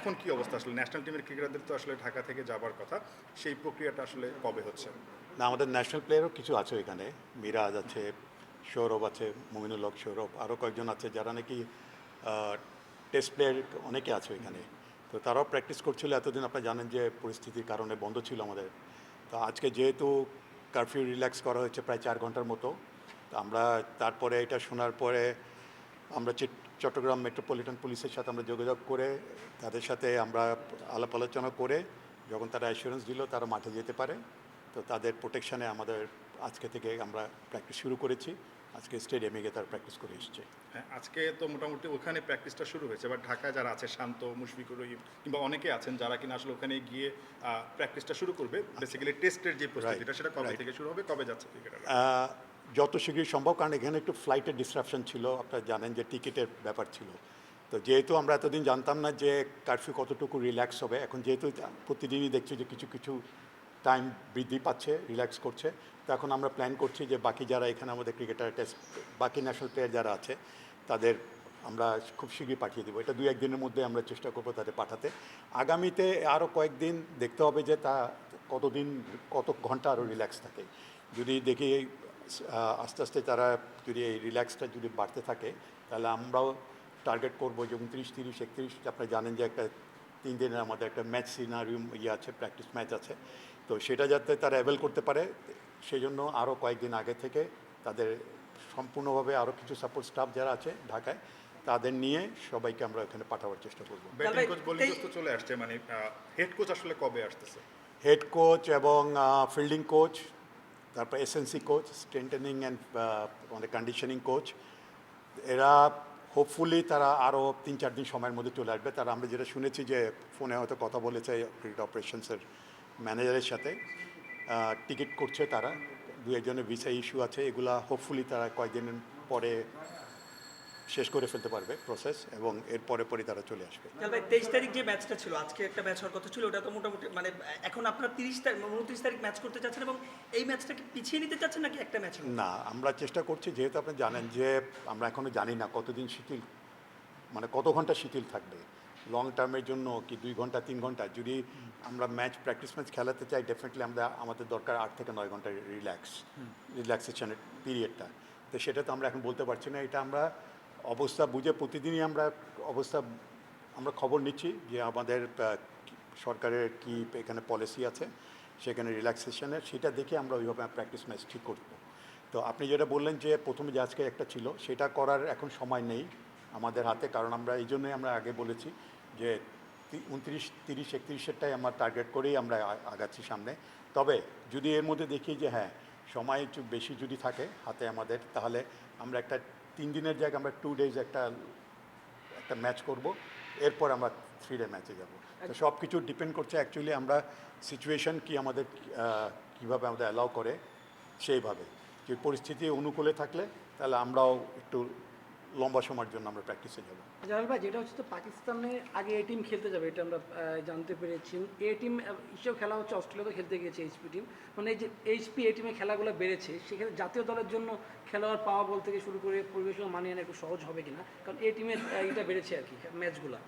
এখন কি অবস্থা আসলে? ন্যাশনাল টিমের ক্রিকেটারদের তো আসলে ঢাকা থেকে যাবার কথা। সেই প্রক্রিয়াটা আসলে কবে হচ্ছে? না, আমাদের ন্যাশনাল প্লেয়ারও কিছু আছে এখানে মিরাজ আছে, সৌরভ আছে, মুমিনুল হক, সৌরভ আরও কয়েকজন আছে যারা নাকি টেস্ট প্লেয়ার অনেকে আছে এখানে তো তারাও প্র্যাকটিস করছিল, এতদিন আপনারা জানেন যে পরিস্থিতির কারণে বন্ধ ছিল আমাদের। তো আজকে যেহেতু কারফিউ রিল্যাক্স করা হয়েছে প্রায় চার ঘণ্টার মতো, তো আমরা তারপরে এটা শোনার পরে আমরা চট্টগ্রাম মেট্রোপলিটন পুলিশের সাথে আমরা যোগাযোগ করে তাদের সাথে আমরা আলাপ আলোচনা করে যখন তারা অ্যাসুরেন্স দিল তারা মাঠে যেতে পারে। তো তাদের প্রোটেকশানে আমাদের আজকে থেকে আমরা প্র্যাকটিস শুরু করেছি। আজকে স্টেডিয়ামে গিয়ে তারা প্র্যাকটিস করে এসছে। হ্যাঁ, আজকে তো মোটামুটি ওখানে প্র্যাকটিসটা শুরু হয়েছে এবার ঢাকায় যারা আছে শান্ত মুশফিকুর রহিম কিংবা অনেকে আছেন যারা কিনা আসলে ওখানে গিয়ে প্র্যাকটিসটা শুরু করবে। বেসিক্যালি টেস্টের যে প্রস্তুতিটা সেটা কবে. থেকে শুরু হবে কবে যাচ্ছে ক্রিকেটাররা যত শীঘ্রই সম্ভব, কারণ এখানে একটু ফ্লাইটের ডিসরাপশন ছিল। আপনারা জানেন যে টিকিটের ব্যাপার ছিল। তো যেহেতু আমরা এতদিন জানতাম না যে কারফিউ কতটুকু রিল্যাক্স হবে, এখন যেহেতু প্রতিদিনই দেখছি যে কিছু কিছু টাইম বৃদ্ধি পাচ্ছে রিল্যাক্স করছে, তো এখন আমরা প্ল্যান করছি যে বাকি যারা এখানে আমাদের ক্রিকেটার টেস্ট বাকি ন্যাশনাল প্লেয়ার যারা আছে, তাদের আমরা খুব শীঘ্রই পাঠিয়ে দেবো। এটা দুই একদিনের মধ্যে আমরা চেষ্টা করব তাদের পাঠাতে। আগামীতে আরও কয়েকদিন দেখতে হবে যে তা কতদিন, কত ঘণ্টা আরও রিল্যাক্স থাকে। যদি দেখি আস্তে আস্তে তারা যদি এই রিল্যাক্সটা যদি বাড়তে থাকে তাহলে আমরাও টার্গেট করব যে উনত্রিশ তিরিশ একত্রিশ আপনারা জানেন যে একটা তিন দিনের আমাদের একটা ম্যাচ সিনারিও ইয়ে আছে প্র্যাকটিস ম্যাচ আছে। তো সেটা যাতে তারা অ্যাভেল করতে পারে সেই জন্য আরও কয়েকদিন আগে থেকে তাদের সম্পূর্ণভাবে আরও কিছু সাপোর্ট স্টাফ যারা আছে ঢাকায় তাদের নিয়ে সবাইকে আমরা এখানে পাঠাবার চেষ্টা করব। ব্যাটিং কোচ বোলিং কোচ তো চলে আসছে মানে হেড কোচ আসলে কবে আসতেছে? হেড কোচ এবং ফিল্ডিং কোচ তারপর S N C coach strengthening and আমাদের কন্ডিশনিং কোচ এরা হোপফুলি তারা আরও তিন, চার দিন সময়ের মধ্যে চলে আসবে। তারা আমরা যেটা শুনেছি যে ফোনে হয়তো কথা বলেছে ক্রিকেট অপারেশনসের ম্যানেজারের সাথে টিকিট করছে তারা। দু, একজনের ভিসা ইস্যু আছে, এগুলা হোপফুলি তারা কয়েকদিনের পরে শেষ করে ফেলতে পারবে প্রসেস এবং এর পরে পরে তারা চলে আসবে। তেইশ তারিখ যে ম্যাচটা ছিল আজকে একটা ম্যাচ হওয়ার কথা ছিল ওটা তো মোটামুটি মানে এখন আপনারা তিরিশ তারিখ উনত্রিশ তারিখ ম্যাচ করতে চাচ্ছেন এবং এই ম্যাচটাকে পিছিয়ে নিতে চাচ্ছেন নাকি একটা ম্যাচ না আমরা চেষ্টা করছি যেহেতু আপনি জানেন যে আমরা এখনও জানি না কতদিন শিথিল মানে কত ঘণ্টা শিথিল থাকবে। লং টার্মের জন্য কি দুই ঘণ্টা তিন ঘণ্টা? যদি আমরা ম্যাচ প্র্যাকটিস ম্যাচ খেলাতে চাই ডেফিনেটলি আমরা আমাদের দরকার আট থেকে নয় ঘণ্টা রিল্যাক্স রিল্যাক্সেশনের পিরিয়ডটা তো সেটা তো আমরা এখন বলতে পারছি না এটা আমরা অবস্থা বুঝে প্রতিদিনই আমরা অবস্থা, আমরা খবর নিচ্ছি যে আমাদের সরকারের কি এখানে পলিসি আছে, সেখানে রিল্যাক্সেশনের সেটা দেখে আমরা ওইভাবে প্র্যাকটিস ম্যাচ ঠিক করব। তো আপনি যেটা বললেন যে প্রথমে যে আজকে একটা ছিল, সেটা করার এখন সময় নেই আমাদের হাতে, কারণ আমরা এই জন্যই আমরা আগে বলেছি যে উনত্রিশ, তিরিশ, একত্রিশেরটাই আমরা টার্গেট করেই আমরা আগাচ্ছি সামনে। তবে যদি এর মধ্যে দেখি যে হ্যাঁ সময় একটু বেশি যদি থাকে হাতে আমাদের তাহলে আমরা একটা তিন দিনের জায়গায় আমরা টু ডেজ একটা একটা ম্যাচ করব। এরপর আমরা থ্রি ডে ম্যাচে যাব। তো সব কিছু ডিপেন্ড করছে অ্যাকচুয়ালি আমরা সিচুয়েশন কি আমাদের কীভাবে আমাদের অ্যালাউ করে সেইভাবে। যে পরিস্থিতি অনুকূলে থাকলে তাহলে আমরাও একটু লম্বা সময়ের জন্য আমরা প্র্যাকটিসে যাব। জালাল ভাই যেটা হচ্ছে তো পাকিস্তানে আগে এ টিম খেলতে যাবে এটা আমরা জানতে পেরেছি। এ টিম হিসেবে খেলা হচ্ছে অস্ট্রেলিয়াতে খেলতে গিয়েছে এইচপি টিম মানে এই যে এইচপি এ টিমে খেলাগুলো বেড়েছে সেখানে জাতীয় দলের জন্য খেলোয়াড় পাওয়া বল থেকে শুরু করে পরিবেশন মানিয়ে আনা একটু সহজ হবে কিনা? কারণ এ টিমের এটা বেড়েছে আর কি ম্যাচগুলো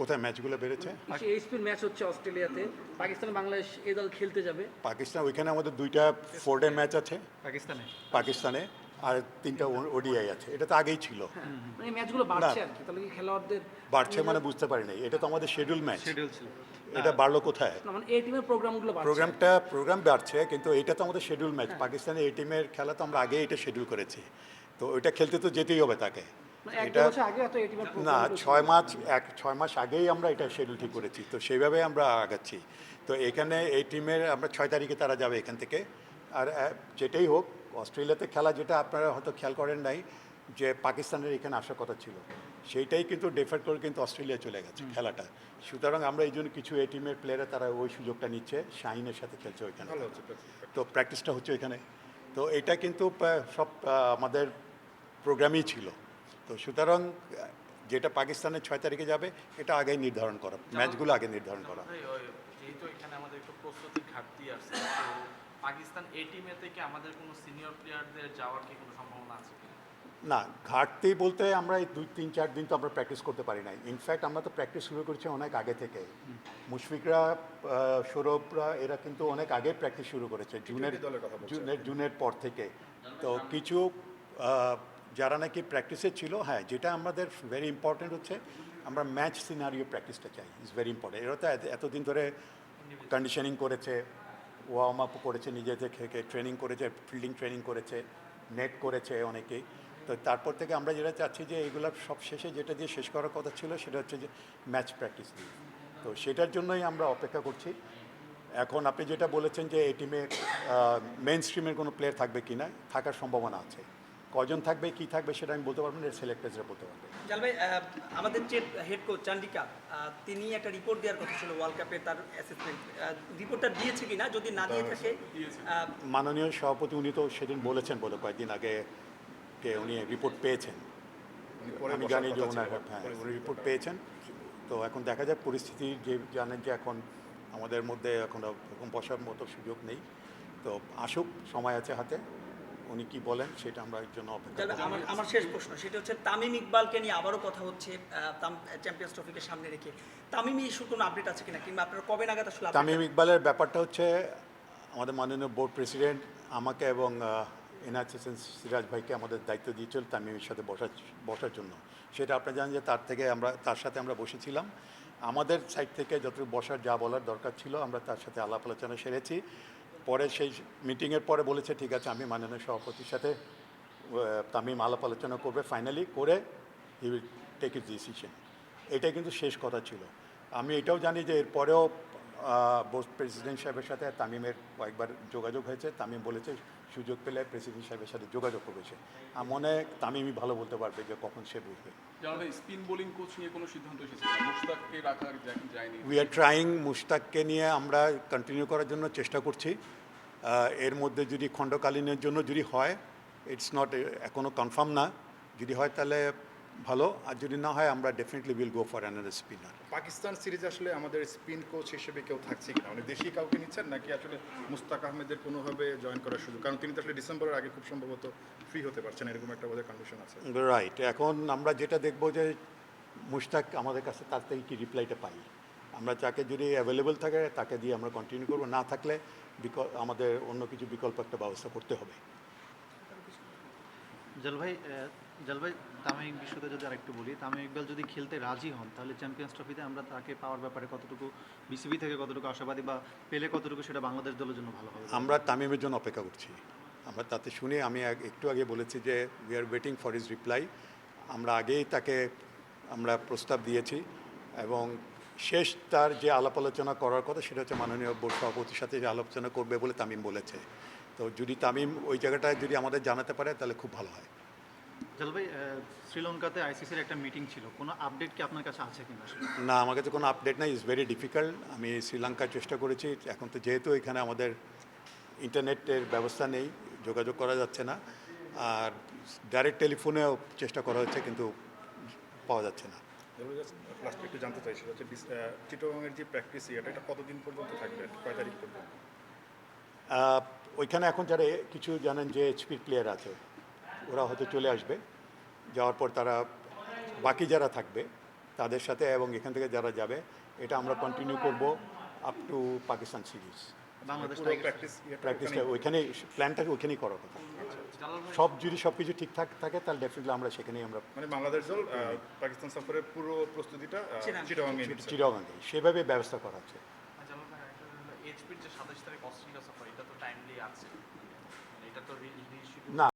কোথায় ম্যাচগুলো বেড়েছে? এইচপির ম্যাচ হচ্ছে অস্ট্রেলিয়াতে। পাকিস্তান বাংলাদেশ এ দল খেলতে যাবে। পাকিস্তান ওইখানে আমাদের দুইটা ফোর ডে ম্যাচ আছে। পাকিস্তানে? পাকিস্তানে। আর তিনটা ওডিআই আছে। এটা তো আগেই ছিল। হ্যাঁ মানে ম্যাচগুলো বাড়ছে আর কি। তাহলে কি খেলোয়াড়দের বাড়ছে মানে বুঝতে পারি নাই। এটা তো আমাদের শিডিউল ম্যাচ শিডিউল ছিল। এটা বাড়লো কোথায়? মানে এই টিমের প্রোগ্রামগুলো প্রোগ্রামটা প্রোগ্রাম বাড়ছে কিন্তু এটা তো আমাদের শিডিউল ম্যাচ পাকিস্তানের এই টিমের খেলা তো আমরা আগে এটা শিডিউল করেছি। তো ওইটা খেলতে তো যেতেই হবে তাকে। মানে এটা বছর আগে এত এই টিমের না ছয় মাস এক ছয় মাস আগেই আমরা এটা শিডিউল ঠিক করেছি। তো সেইভাবে আমরা আগাচ্ছি। তো এখানে এই টিমের আমরা ছয় তারিখে তারা যাবে এখান থেকে। আর যেটাই হোক অস্ট্রেলিয়াতে খেলা যেটা আপনারা হয়তো খেয়াল করেন নাই যে পাকিস্তানের এখানে আসার কথা ছিল। সেইটাই কিন্তু ডেফার করে কিন্তু অস্ট্রেলিয়া চলে গেছে খেলাটা। সুতরাং আমরা এই জন্য কিছু এই টিমের প্লেয়াররা তারা ওই সুযোগটা নিচ্ছে শাহিনের সাথে খেলছে ওইখানে। তো প্র্যাকটিসটা হচ্ছে ওইখানে। তো এটা কিন্তু সব আমাদের প্রোগ্রামই ছিল। তো সুতরাং যেটা পাকিস্তানের ছয় তারিখে যাবে এটা আগেই নির্ধারণ করা। ম্যাচগুলো আগে নির্ধারণ করা। যেহেতু এখানে আমাদের একটু প্রস্তুতির ঘাটতি আছে তো পাকিস্তান এ টিমে থেকে আমাদের কোনো সিনিয়র প্লেয়ারদের যাওয়ার কি কোনো সম্ভাবনা আছে না ঘাটতি বলতে আমরা এই দুই তিন চার দিন তো আমরা প্র্যাকটিস করতে পারি নাই। ইনফ্যাক্ট আমরা তো প্র্যাকটিস শুরু করেছি অনেক আগে থেকে। মুশফিকরা সৌরভরা এরা কিন্তু অনেক আগে প্র্যাকটিস শুরু করেছে জুনের দলের কথা জুনের জুনের পর থেকে। তো কিছু যারা নাকি প্র্যাকটিসে ছিল হ্যাঁ যেটা আমাদের ভেরি ইম্পর্টেন্ট হচ্ছে আমরা ম্যাচ সিনারিও প্র্যাকটিসটা চাই ইজ ভেরি ইম্পর্টেন্ট এরা তো এতদিন ধরে কন্ডিশনিং করেছে। ওয়ার্ম আপ করেছে, নিজে থেকে ট্রেনিং করেছে ফিল্ডিং ট্রেনিং করেছে নেট করেছে অনেকেই তো তারপর থেকে আমরা যেটা চাচ্ছি যে এগুলো সব শেষে যেটা দিয়ে শেষ করার কথা ছিল সেটা হচ্ছে যে ম্যাচ প্র্যাকটিস দিয়ে তো সেটার জন্যই আমরা অপেক্ষা করছি। এখন আপনি যেটা বলেছেন যে এই টিমে মেন স্ট্রিমের কোনো প্লেয়ার থাকবে কি না থাকার সম্ভাবনা আছে। কজন থাকবে কি থাকবে সেটা আমি বলতে পারব না সিলেক্টার্সরা বলতে পারবে। জাল ভাই আমাদের যে হেড কোচ চান্ডিকা তিনি একটা রিপোর্ট দেওয়ার কথা ছিল ওয়ার্ল্ড কাপে তার অ্যাসেসমেন্ট রিপোর্টটা দিয়েছে কি না? যদি না দিয়ে থাকে মাননীয় সভাপতি উনি তো সেদিন বলেছেন বলে কয়েকদিন আগে যে উনি রিপোর্ট পেয়েছেন। উনি আমি জানি যে ওনার হ্যাঁ উনি রিপোর্ট পেয়েছেন। তো এখন দেখা যাক পরিস্থিতি যে জানেন যে এখন আমাদের মধ্যে এখন বসার মতো সুযোগ নেই। তো আসুক সময় আছে হাতে। উনি কি বলেন সেটা আমরা এর জন্য অপেক্ষা। আমার আমার শেষ প্রশ্ন সেটা হচ্ছে তামিম ইকবালকে নিয়ে আবারও কথা হচ্ছে চ্যাম্পিয়ন্স ট্রফিকে সামনে রেখে। তামিম ইস্যুর কোনো আপডেট আছে কিনা? কিংবা আপনারা কবে নাগাদ আসলে তামিম ইকবালের ব্যাপারটা হচ্ছে আমাদের মাননীয় বোর্ড প্রেসিডেন্ট আমাকে এবং এনআরস হোসেন সিরাজ ভাইকে আমাদের দায়িত্ব দিয়েছিল তামিমের সাথে বসার বসার জন্য। সেটা আপনি জানেন যে তার থেকে আমরা তার সাথে আমরা বসেছিলাম। আমাদের সাইড থেকে যতটুকু বসার যা বলার দরকার ছিল আমরা তার সাথে আলাপ আলোচনা সেরেছি। পরে সেই মিটিংয়ের পরে বলেছে ঠিক আছে আমি মাননীয় সভাপতির সাথে তামিম আলাপ আলোচনা করবে ফাইনালি করে he will take it decision এটাই কিন্তু শেষ কথা ছিল। আমি এটাও জানি যে এরপরেও বোস প্রেসিডেন্ট সাহেবের সাথে তামিমের কয়েকবার যোগাযোগ হয়েছে। তামিম বলেছে সুযোগ পেলে প্রেসিডেন্ট সাহেবের সাথে যোগাযোগ করেছে আমার মনে হয় তামিমই ভালো বলতে পারবে যে কখন সে বুঝবে। স্পিন বোলিং কোচ নিয়ে কোনো সিদ্ধান্ত মুশতাককে রাখা যায়নি উই আর ট্রাইং মুশতাককে নিয়ে আমরা কন্টিনিউ করার জন্য চেষ্টা করছি। এর মধ্যে যদি খণ্ডকালীনের জন্য যদি হয় ইটস নট এখনও কনফার্ম না। যদি হয় তাহলে ভালো আর যদি না হয় আমরা definitely will go for another spinner Pakistan series আসলে আমাদের স্পিন কোচ হিসেবে কেউ থাকছে কিনা? মানে দেশি কাউকে নিচ্ছেন নাকি আসলে মুস্তাক আহমেদের কোনোভাবে জয়েন করার সুযোগ? কারণ তিনি তো আসলে ডিসেম্বরের আগে খুব সম্ভবত ফ্রি হতে পারছেন এরকম একটা বোধহয় কন্ডিশন আছে। রাইট এখন আমরা যেটা দেখব যে মুশতাক আমাদের কাছে তার থেকে কি রিপ্লাইটা পাই। আমরা যাকে যদি অ্যাভেলেবল থাকে তাকে দিয়ে আমরা কন্টিনিউ করব। না থাকলে বিকল্প আমাদের অন্য কিছু বিকল্প একটা ব্যবস্থা করতে হবে। জলভাই জলভাই তামিম বিশ্বতে যদি আরেকটু বলি তামিম ইকবাল যদি খেলতে রাজি হন তাহলে চ্যাম্পিয়ন্স ট্রফিতে আমরা তাকে পাওয়ার ব্যাপারে কতটুকু বিসিবি থেকে কতটুকু আশাবাদী বা পেলে কতটুকু সেটা বাংলাদেশ দলের জন্য ভালো হবে? আমরা তামিমের জন্য অপেক্ষা করছি। আমরা তাতে শুনে আমি একটু আগে বলেছি যে we are waiting for is reply আমরা আগেই তাকে আমরা প্রস্তাব দিয়েছি এবং শেষ তার যে আলাপ আলোচনা করার কথা সেটা হচ্ছে মাননীয় বোর্ড সভাপতির সাথে যে আলোচনা করবে বলে তামিম বলেছে। তো যদি তামিম ওই জায়গাটায় যদি আমাদের জানাতে পারে তাহলে খুব ভালো হয়। শ্রীলঙ্কাতে আইসিসির একটা মিটিং ছিল। কোনো আপডেট কি আপনার কাছে আছে কিনা? না আমার কাছে কোনো আপডেট নাই। ইজ ভেরি ডিফিকাল্ট আমি শ্রীলঙ্কার চেষ্টা করেছি। এখন তো যেহেতু এখানে আমাদের ইন্টারনেটের ব্যবস্থা নেই যোগাযোগ করা যাচ্ছে না। আর ডাইরেক্ট টেলিফোনেও চেষ্টা করা হচ্ছে কিন্তু পাওয়া যাচ্ছে না। লাস্টে একটু জানতে চাই সেটা হচ্ছে ডিস- যে প্র্যাকটিস ইয়েটা এটা কতদিন পর্যন্ত থাকবে? কয় তারিখ পর্যন্ত? ওইখানে এখন যারা এ- কিছু জানেন যে এইচপির প্লেয়ার আছে ওরা হয়তো চলে আসবে। যাওয়ার পর তারা বাকি যারা থাকবে তাদের সাথে এবং এখান থেকে যারা যাবে এটা আমরা কন্টিনিউ করব up to Pakistan series Bangladesh practice প্র্যাকটিসটা ওইখানে প্ল্যানটা ওইখানেই? করার কথা। ভাই সব যদি সব কিছু ঠিকঠাক থাকে তাহলে ডেফিনেটলি আমরা সেখানেই আমরা মানে বাংলাদেশ দল পাকিস্তান সফরের পুরো প্রস্তুতিটা চিটাগাং। চিটাগংয়ে নিচ্ছে। চিরগাঙ্গে সেভাবে ব্যবস্থা করা হচ্ছে। এইচপির যে সাতাশ তারিখ অস্ট্রেলিয়া সফর এটা তো টাইমলি আছে। মানে এটা তো না